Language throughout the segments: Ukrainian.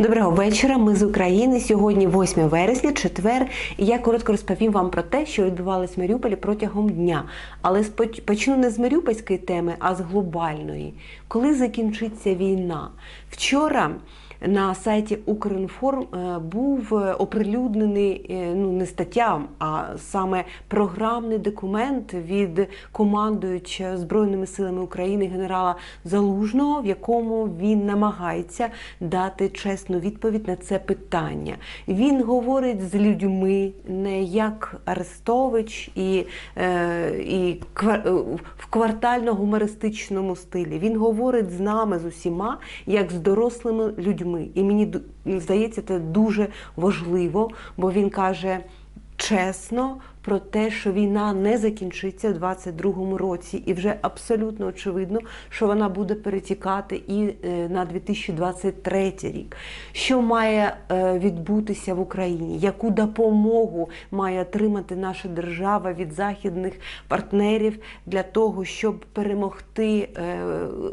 Доброго вечора. Ми з України. Сьогодні 8 вересня, четвер. І я коротко розповім вам про те, що відбувалось в Маріуполі протягом дня. Але почну не з маріупольської теми, а з глобальної. Коли закінчиться війна? Вчора. На сайті Укрінформ е, був е, оприлюднений е, ну не стаття, а саме програмний документ від командуюча Збройними силами України генерала Залужного, в якому він намагається дати чесну відповідь на це питання. Він говорить з людьми не як Арестович і, і в квартально-гумористичному стилі. Він говорить з нами з усіма як з дорослими людьми. І мені здається, це дуже важливо, бо він каже чесно про те, що війна не закінчиться в 22-му році, і вже абсолютно очевидно, що вона буде перетікати і е, на 2023 рік. Що має е, відбутися в Україні? Яку допомогу має отримати наша держава від західних партнерів для того, щоб перемогти е,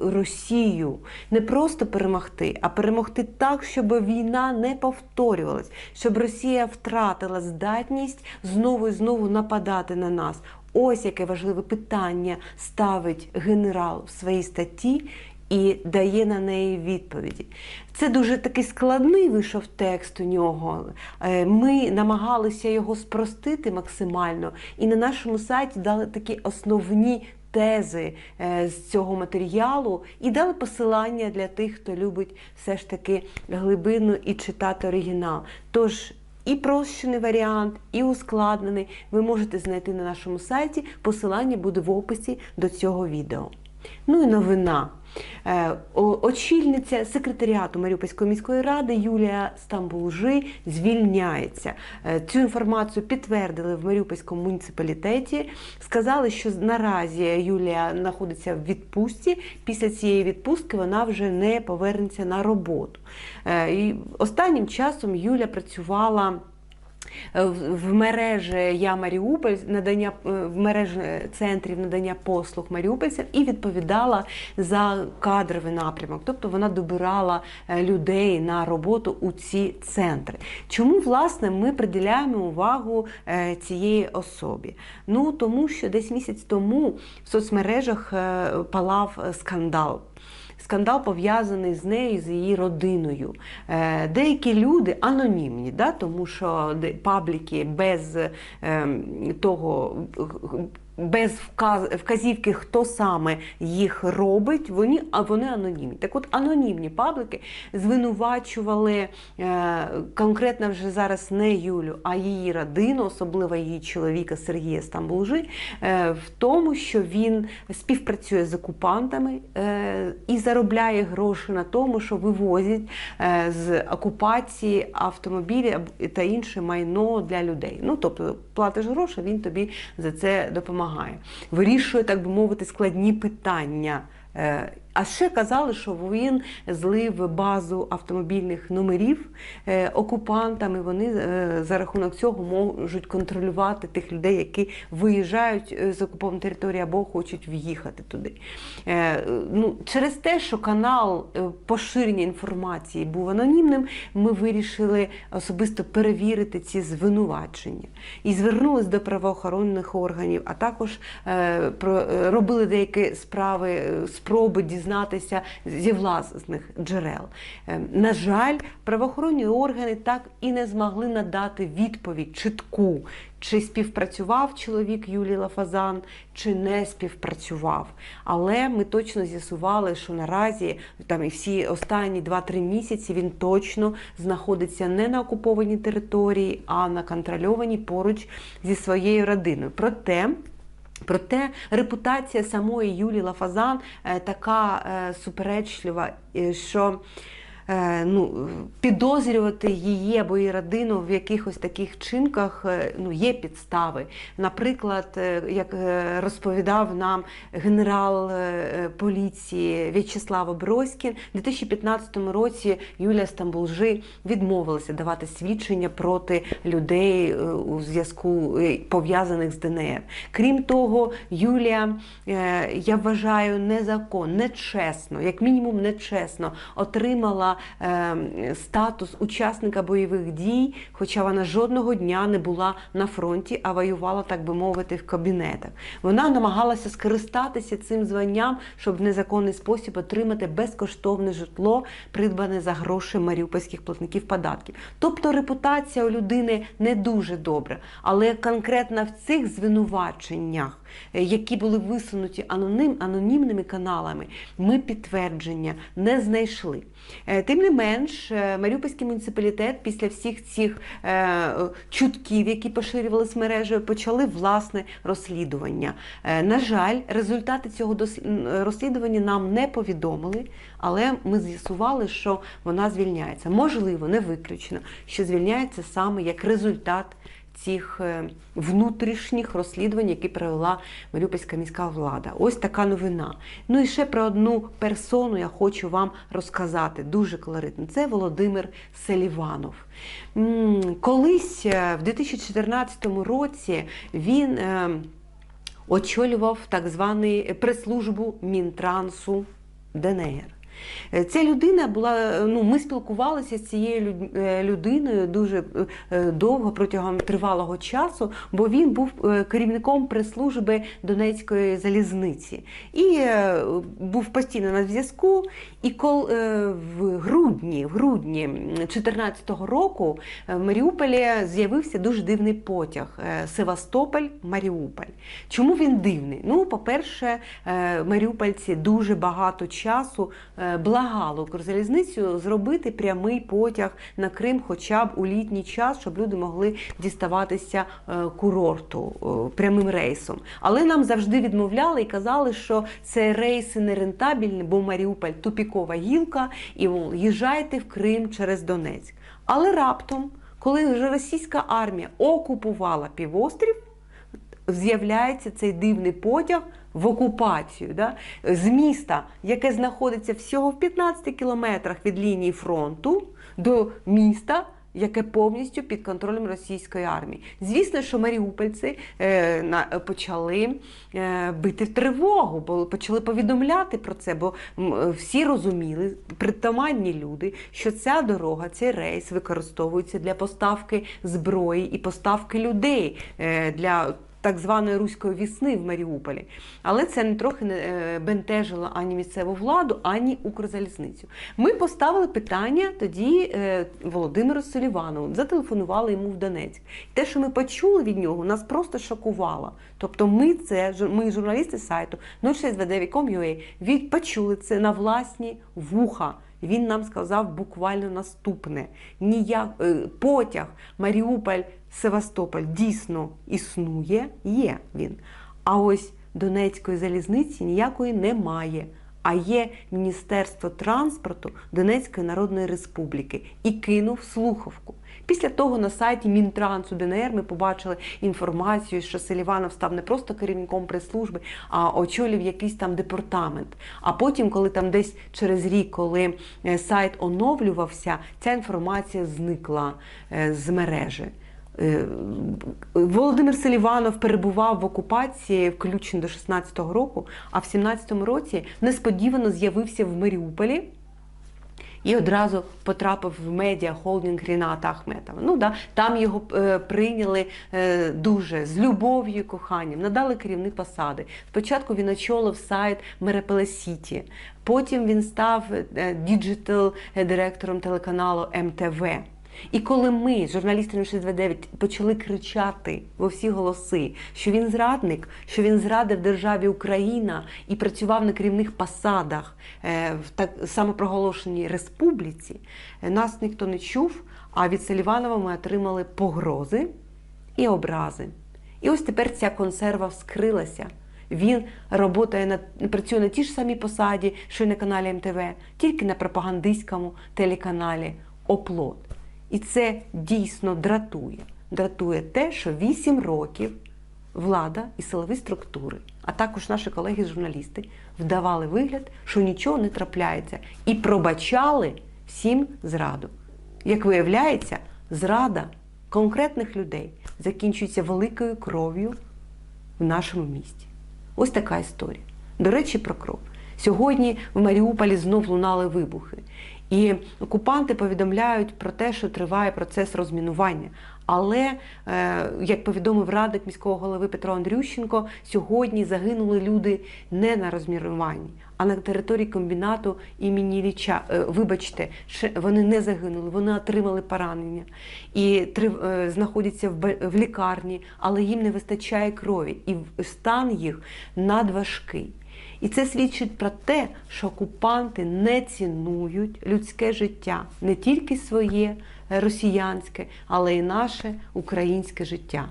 Росію? Не просто перемогти, а перемогти так, щоб війна не повторювалась, щоб Росія втратила здатність знову і знову нападати на нас. Ось яке важливе питання ставить генерал в своїй статті і дає на неї відповіді. Це дуже такий складний вийшов текст у нього. Е, Ми намагалися його спростити максимально, і на нашому сайті дали такі основні тези е, з цього матеріалу і дали посилання для тих, хто любить все ж таки глибину і читати оригінал. Тож і прощений варіант, і ускладнений ви можете знайти на нашому сайті. Посилання буде в описі до цього відео. Ну і новина. Очільниця секретаріату Маріупольської міської ради Юлія Стамбулжи звільняється. Е, Цю інформацію підтвердили в Маріупольському муніципалітеті. Сказали, що наразі Юлія знаходиться в відпустці. Після цієї відпустки вона вже не повернеться на роботу. Е, І останнім часом Юля працювала. Е, в мережі Я Маріуполь надання е, в мережі центрів надання послуг маріупольцям і відповідала за кадровий напрямок. Тобто вона добирала е, людей на роботу у ці центри. Чому власне ми приділяємо увагу цієї особі? Ну тому що десь місяць тому в соцмережах палав скандал. Скандал пов'язаний з нею, з її родиною. Е, Деякі люди анонімні, да, тому що пабліки без ем, того. Без вказ- вказівки, хто саме їх робить, вони, а вони анонімні. Так от анонімні паблики звинувачували е, конкретно вже зараз не Юлю, а її родину, особливо її чоловіка Сергія Стамбулжи, е, в тому, що він співпрацює з окупантами е, і заробляє гроші на тому, що вивозять е, з окупації автомобілі та інше майно для людей. Ну тобто платиш гроші, він тобі за це допомагає. Вирішує, так би мовити, складні питання. А ще казали, що він злив базу автомобільних номерів е, окупантами. Вони е, за рахунок цього можуть контролювати тих людей, які виїжджають е, з окупованої території або хочуть в'їхати туди. Ну, через те, що канал поширення інформації був анонімним, ми вирішили особисто перевірити ці звинувачення і звернулись до правоохоронних органів, а також робили деякі справи, спроби дізнатися зі власних джерел. Е, На жаль, правоохоронні органи так і не змогли надати відповідь чітку, чи співпрацював чоловік Юлії Лафазан, чи не співпрацював. Але ми точно з'ясували, що наразі там і всі останні 2-3 місяці він точно знаходиться не на окупованій території, а на контрольованій поруч зі своєю родиною. Проте. Проте репутація самої Юлії Лафазан е, така е, суперечлива, е, що ну, підозрювати її або її родину в якихось таких чинках е, ну, є підстави. Наприклад, е, як е, розповідав нам генерал е, поліції В'ячеслав Оброськін, у 2015 році Юлія Стамбулжи відмовилася давати свідчення проти людей е, у зв'язку е, пов'язаних з ДНР. Крім того, Юлія, е, я вважаю, незаконно, нечесно, як мінімум нечесно, отримала отримала е, статус учасника бойових дій, хоча вона жодного дня не була на фронті, а воювала, так би мовити, в кабінетах. Вона намагалася скористатися цим званням, щоб в незаконний спосіб отримати безкоштовне житло, придбане за гроші маріупольських платників податків. Тобто репутація у людини не дуже добра, але конкретно в цих звинуваченнях, е, які були висунуті анонім, анонімними каналами, ми підтвердження не знайшли. Е, Тим не менш, е, Маріупольський муніципалітет після всіх цих е, чутків, які поширювалися мережею, почали власне розслідування. На жаль, результати цього розслідування нам не повідомили, але ми з'ясували, що вона звільняється. Можливо, не виключено, що звільняється саме як результат цих е, внутрішніх розслідувань, які провела Маріупольська міська влада. Ось така новина. Ну і ще про одну персону я хочу вам розказати. Дуже колоритно. Це Володимир Селіванов. Колись е, в 2014 році він. е, очолював так званий прес-службу Мінтрансу ДНР. Е, Ця людина була, е, ну, ми спілкувалися з цією е, людиною дуже довго протягом тривалого часу, бо він був керівником прес-служби Донецької залізниці і був постійно на зв'язку. І коли в грудні, в грудні 2014 року в Маріуполі з'явився дуже дивний потяг е, Севастополь-Маріуполь. Чому він дивний? Ну, по-перше, маріупольці дуже багато часу благали Укрзалізницю зробити прямий потяг на Крим хоча б у літній час, щоб люди могли діставатися е, курорту е, прямим рейсом. Але нам завжди відмовляли і казали, що це рейси нерентабельні, бо Маріуполь тупікова гілка, і їжджайте в Крим через Донецьк. Але раптом, коли вже російська армія окупувала півострів, з'являється цей дивний потяг в окупацію да? з міста, яке знаходиться всього в 15 кілометрах від лінії фронту, до міста. Яке повністю під контролем російської армії. Звісно, що маріупольці е, почали е, бити в тривогу, бо почали повідомляти про це, бо м, всі розуміли, притаманні люди, що ця дорога, цей рейс використовується для поставки зброї і поставки людей е, для так званої руської вісни в Маріуполі. Але це не трохи не е, бентежило ані місцеву владу, ані Укрзалізницю. Ми поставили питання тоді е, Володимиру Соліванову, зателефонували йому в Донецьк. Те, що ми почули від нього, нас просто шокувало. Тобто ми це, ми журналісти сайту 0629.com.ua, від почули це на власні вуха. Він нам сказав буквально наступне: ніяк е, потяг Маріуполь Севастополь дійсно існує, є він. А ось Донецької залізниці ніякої немає. А є Міністерство транспорту Донецької Народної Республіки і кинув слухавку. Після того на сайті Мінтрансу ДНР ми побачили інформацію, що Селіванов став не просто керівником прес-служби, а очолив якийсь там департамент. А потім, коли там десь через рік, коли е, сайт оновлювався, ця інформація зникла е, з мережі. Е, Володимир Селіванов перебував в окупації включно до 16-го року, а в 17-му році несподівано з'явився в Маріуполі і одразу потрапив в медіа холдинг Ріната Ахметова. Ну да, там його е, прийняли е, дуже з любов'ю і коханням, надали керівні посади. Спочатку він очолив сайт Мерепеле Сіті, потім він став діджитал директором телеканалу МТВ. І коли ми, журналісти 069, почали кричати во всі голоси, що він зрадник, що він зрадив державі Україна і працював на керівних посадах е, в так самопроголошеній республіці, е, нас ніхто не чув. А від Селіванова ми отримали погрози і образи. І ось тепер ця консерва вскрилася. Він роботає на працює на тій ж самій посаді, що й на каналі МТВ, тільки на пропагандистському телеканалі Оплот. І це дійсно дратує. Дратує те, що 8 років влада і силові структури, а також наші колеги-журналісти вдавали вигляд, що нічого не трапляється, і пробачали всім зраду. Як виявляється, зрада конкретних людей закінчується великою кров'ю в нашому місті. Ось така історія. До речі, про кров. Сьогодні в Маріуполі знов лунали вибухи. І окупанти повідомляють про те, що триває процес розмінування. Але, е, як повідомив радник міського голови Петро Андрющенко, сьогодні загинули люди не на розмінуванні, а на території комбінату імені Ліча. Е, Вибачте, вони не загинули, вони отримали поранення і е, знаходяться в лікарні, але їм не вистачає крові, і стан їх надважкий. І це свідчить про те, що окупанти не цінують людське життя, не тільки своє росіянське, але й наше українське життя.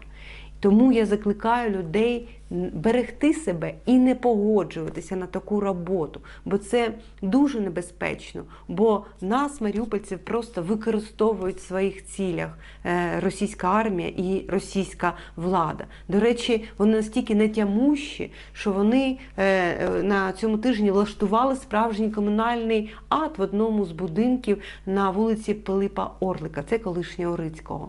Тому я закликаю людей берегти себе і не погоджуватися на таку роботу, бо це дуже небезпечно. Бо нас, маріупольців, просто використовують в своїх цілях е, російська армія і російська влада. До речі, вони настільки нетямущі, що вони е, е, на цьому тижні влаштували справжній комунальний ад в одному з будинків на вулиці Пилипа Орлика, це колишнього Рицького.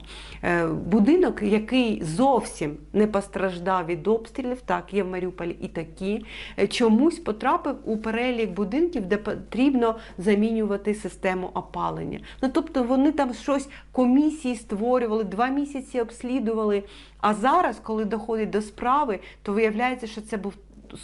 Будинок, який зовсім не постраждав від обстрілів, так, є в Маріуполі і такі, е, чомусь потрапив у перелік будинків, де потрібно замінювати систему опалення. Ну тобто вони там щось комісії створювали, два місяці обслідували. А зараз, коли доходить до справи, то виявляється, що це був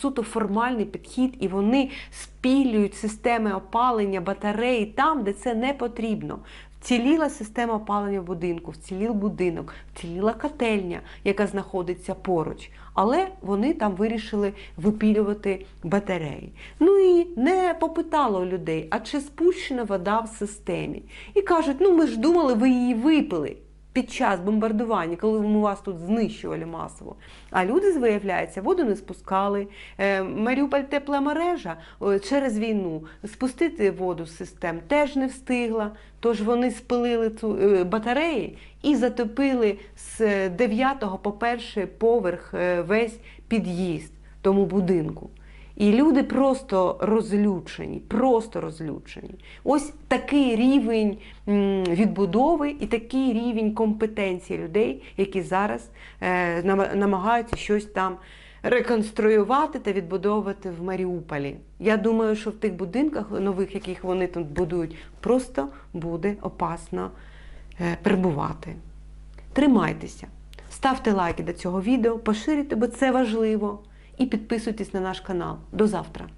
суто формальний підхід, і вони спілюють системи опалення батареї там, де це не потрібно. Вціліла система опалення будинку, вцілів будинок, вціліла котельня, яка знаходиться поруч. Але вони там вирішили випілювати батареї. Ну і не попитало людей, а чи спущена вода в системі. І кажуть, ну ми ж думали, ви її випили під час бомбардування, коли ми вас тут знищували масово. А люди, виявляється, воду не спускали. Е, Маріуполь тепла мережа е, через війну спустити воду з систем теж не встигла. Тож вони спилили цю е, батареї і затопили з 9 по перший поверх е, весь під'їзд тому будинку. І люди просто розлючені, просто розлючені. Ось такий рівень відбудови і такий рівень компетенції людей, які зараз е, намагаються щось там реконструювати та відбудовувати в Маріуполі. Я думаю, що в тих будинках нових, яких вони тут будують, просто буде опасно е, перебувати. Тримайтеся, ставте лайки до цього відео, поширюйте, бо це важливо. І підписуйтесь на наш канал. До завтра!